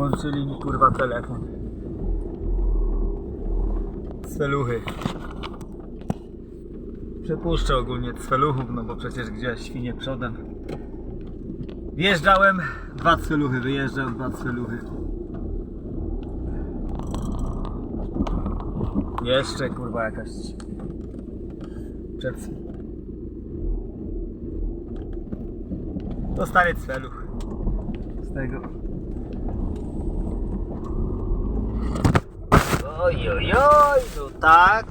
Włączyli mi kurwa telefon. Cweluchy. Przepuszczę ogólnie cweluchów, no bo przecież gdzieś świnie przodem. Wjeżdżałem, dwa cweluchy, wyjeżdżam, dwa cweluchy. Jeszcze kurwa jakaś przed... To stary cweluch. Z tego. Oj, oj, oj, no tak.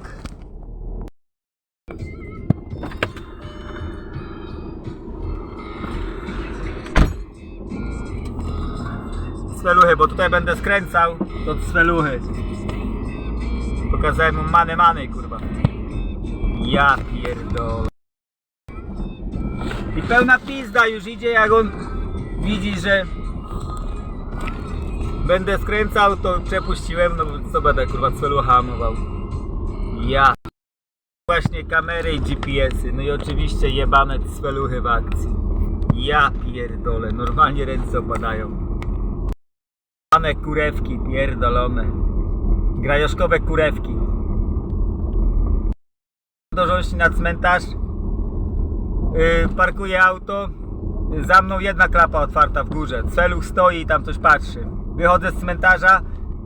Cweluchy, bo tutaj będę skręcał do cweluchy. Pokazałem mu many many, kurwa. Ja pierdolę. I pełna pizda już idzie, jak on widzi, że będę skręcał, to przepuściłem, no co będę kurwa celu hamował. Ja. Właśnie kamery i GPS-y, no i oczywiście jebane cweluchy w akcji. Ja pierdolę, normalnie ręce opadają. Jebane kurewki pierdolone. Grajoszkowe kurewki. Do Żąsi na cmentarz. Yy, parkuję auto. Za mną jedna klapa otwarta w górze. Celuch stoi i tam coś patrzy. Wychodzę z cmentarza.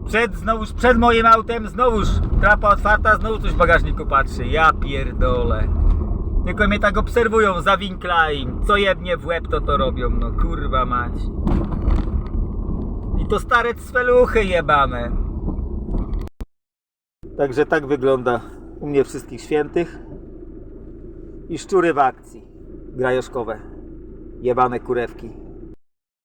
Przed, znowuż przed moim autem, znowuż klapa otwarta, znowu coś w bagażniku patrzy. Ja pierdolę. Tylko mnie tak obserwują, zawinkla im. Co jebnie w łeb, to to robią. No kurwa mać. I to stare cweluchy jebane. Także tak wygląda u mnie wszystkich świętych. I szczury w akcji. Grajoszkowe. Jebane kurewki.